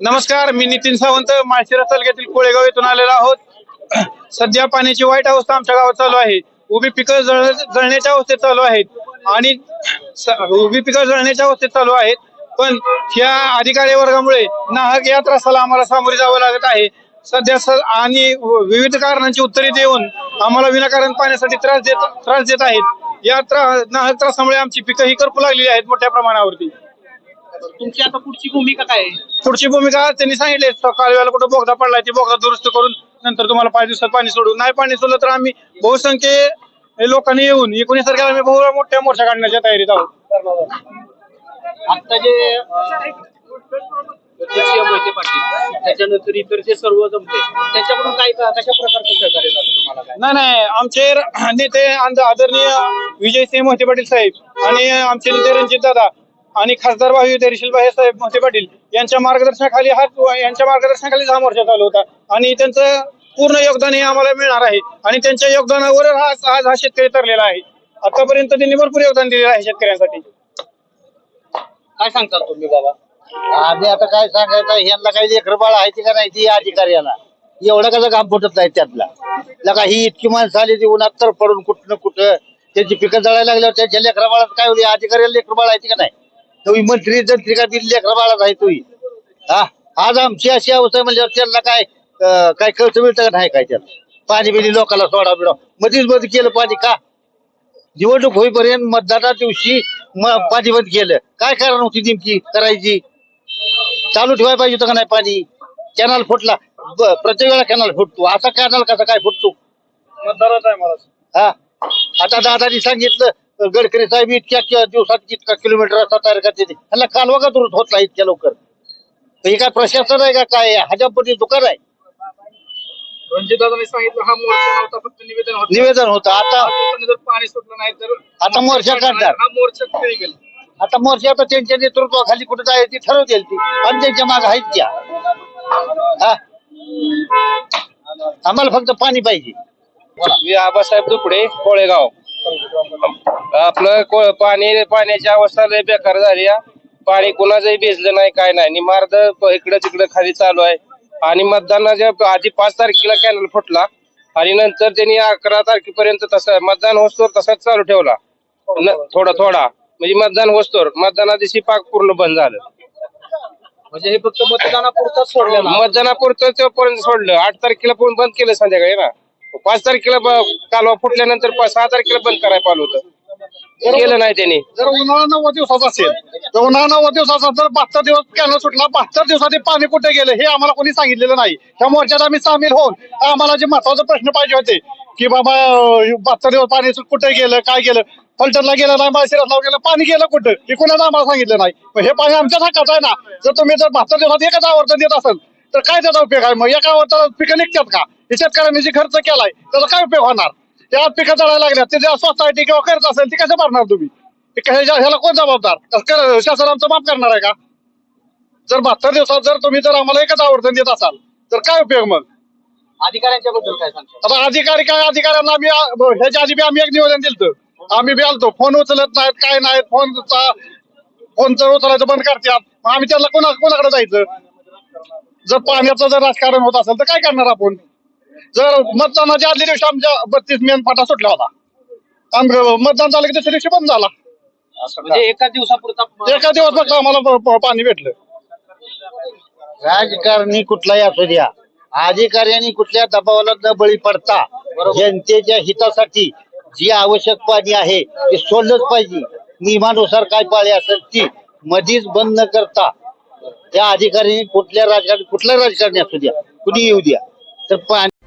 नमस्कार मी नितीन सावंत माळशिरस तालुक्यातील कोळेगाव येथून आलेलो आहोत. सध्या पाण्याची वाईट अवस्था आमच्या गावात चालू आहे. उभी पिकं जळ जळण्याच्या अवस्थेत चालू आहेत. आणि उभी पिकं जळण्याच्या अवस्थेत चालू आहेत. पण या अधिकारी वर्गामुळे नाहक या त्रासाला आम्हाला सामोरे जावं लागत आहे. सध्या आणि विविध कारणांची उत्तरे देऊन आम्हाला विनाकारण पाण्यासाठी त्रास देत त्रास देत आहेत. या त्रास नाहक त्रासामुळे आमची पिकं ही करपू लागलेली आहेत मोठ्या प्रमाणावरती. तुमची आता पुढची भूमिका काय आहे? पुढची भूमिका त्यांनी सांगितले कालव्याला कुठं बोगदा पडलाय ते बोगदा दुरुस्त करून नंतर तुम्हाला पाच दिवसात पाणी सोडू. नाही पाणी सोडलं तर आम्ही बहुसंख्ये लोकांनी येऊन एकोणीस तारखेला आम्ही बहु मोठ्या मोर्चा काढण्याच्या तयारीत आहोत. आता जे अं, अध्यक्षीय मोहिते पाटील त्याच्यानंतर इतर जे सर्व जमते त्याच्याकडून काय कशा प्रकारचं सहकार्य झालं तुम्हाला काय? नाही नाही आमचे र- नेते आंद- आदरणीय विजयसिंह मोहिते पाटील साहेब आणि आमचे नेते रणजित दादा आणि खासदार भाऊ भाई साहेब मोठे पाटील यांच्या मार्गदर्शनाखाली हा यांच्या मार्गदर्शनाखाली हा मोर्चा चालू होता. आणि त्यांचं पूर्ण योगदान हे आम्हाला मिळणार आहे. आणि त्यांच्या योगदानावर हा आज हा शेतकरी तरलेला आहे. आतापर्यंत त्यांनी भरपूर योगदान दिलेलं आहे शेतकऱ्यांसाठी. काय सांगतात तुम्ही बाबा? आम्ही आता काय सांगायचं यांना काही लेकर बाळ आहे का नाही ती अधिकाऱ्याला एवढं कसं काम फुटत नाही त्यातला. लगा ही इतकी माणसं आली ती उन्हात तर पडून कुठं न कुठं त्यांची पिकं जळायला लागल्यावर त्यांच्या लेकराबाळात काय होईल? अधिकाऱ्याला लेकर बाळ आहे का नाही? तुम्ही मंत्री जंत्री का दिली लेकरा बाळात आहे तुम्ही? हा? आज आमची अशी अवस्था म्हणल्यावर त्यांना काय अं, काय कळतं मिळतं का नाही काय त्याला पाणी बिणी लोकांना सोडा बिडा. मध्येच बंद केलं पाणी का? निवडणूक होईपर्यंत मतदाना दिवशी म- पाणी बंद केलं. काय कारण होती नेमकी करायची? चालू ठेवायला पाहिजे होतं का नाही पाणी? कॅनल फुटला. ब- प्रत्येक वेळा कॅनल फुटतो. असा कॅनल कसा काय फुटतो? मतदारच आहे मला हा? आता दादानी सांगितलं गडकरी साहेब इतक्या कि- दिवसात इतका किलोमीटर रस्ता तयार करते ते. ह्याला कालवा का दुरुस्त होत नाही इतक्या लवकर. हे काय प्रशासन आहे का काय हजापती दुकान आहे? रणजितदादांनी सांगितलं हा मोर्चा नव्हता फक्त निवेदन होतं. निवेदन होतं. आता जर पाणी सुटलं नाही तर आता मोर्चा काढणार. हा मोर्चा गेला. आता मोर्चा आता त्यांच्या नेतृत्वाखाली कुठे जायची ती ठरवतील ती. आणि त्यांच्या मागे आहेत त्या. हा? आम्हाला फक्त पाणी पाहिजे. मी आबासाहेब दुपडे कोळेगाव. आपलं को- पाणी पाण्याची अवस्था लय बेकार झाली. पाणी कुणाचंही भिजलं नाही काय नाही. मार्ग इकडं तिकडं खाली चालू आहे. आणि मतदानाच्या आधी पाच तारखेला कॅनल फुटला आणि नंतर त्यांनी अकरा तारखेपर्यंत तसं मतदान होस्तोर तसाच चालू ठेवला. न- थोडा थोडा. म्हणजे मतदान होस्तोर मतदाना दिवशी पाक पूर्ण बंद झालं. म्हणजे हे फक्त मतदानापुरताच सोडलं ना? मतदानापुरतं ते पर्यंत सोडलं. आठ तारखेला पण बंद केलं संध्याकाळी ना. पाच तारखेला ब- कालवा फुटल्यानंतर सहा तारखेला बंद करायला पाहिलं होतं. केलं नाही त्यांनी. जर उन्हाळा नव्वद दिवसाचा असेल तर उन्हाळा नव्वद दिवसाचा जर बहात्तर दिवस कॅनल सुटला बहात्तर दिवसात हे पाणी कुठे गेलं हे आम्हाला कोणी सांगितलेलं नाही. त्या मोर्चात आम्ही सामील होऊन आम्हाला जे महत्त्वाचे प्रश्न पाहिजे होते की बाबा बहात्तर दिवस पाणी सु- कुठे गेलं काय गेलं फलटरला गेलं नाही माळशिरसला गेलं पाणी गेलं कुठं? हे कोणाला आम्हाला सांगितलं नाही. मग हे पाणी आमच्याच हक्काचं आहे ना? जर तुम्ही जर बहात्तर दिवसात एकच आवर्तन देत असेल तर काय त्याचा उपयोग आहे? मग एका आवर्तनात पिकं निघतात का? शेतकऱ्यांनी जे खर्च केलाय त्याचा काय उपयोग होणार? त्या पिकं जळायला लागल्यात ते ज्या सोसायटी किंवा खर्च असेल ते कसं भरणार तुम्ही? ह्याला कोण जबाबदार? शासन आमचं माफ करणार आहे का? जर बहात्तर दिवसात जर तुम्ही जर आम्हाला एकच आवर्तन देत असाल तर काय उपयोग मग? अधिकाऱ्यांच्या बद्दल काय सांगता? आता अधिकारी काय अधिकाऱ्यांना आम्ही ह्याच्या आधी बी आम्ही एक निवेदन दिलं आम्ही बी आलतो फोन उचलत नाहीत काय नाहीत फोनचा फोनचं उचलायचं बंद करतात. मग आम्ही त्याला कोणा कोणाकडे जायचं? जर पाण्याचं जर राजकारण होत असेल तर काय करणार आपण? जर मतदानाच्या आदल्या दिवशी आमच्या बत्तीस मेन फाटा सुटला होता मतदान झालं की दुसऱ्या दिवशी बंद झाला. म्हणजे एका दिवसापुरता एका दिवस फक्त आम्हाला पाणी भेटलं. राजकारणी कुठलाही असू द्या. अधिकाऱ्यांनी कुठल्या दबावाला न बळी पडता जनतेच्या हितासाठी जी आवश्यक पाणी आहे ते सोडलंच पाहिजे. नियमानुसार काय पाळी असेल ती मधीच बंद न करता त्या अधिकाऱ्यांनी कुठल्या राजकारणी कुठल्या राजकारणी असू द्या. कुणी येऊ द्या. तर पाणी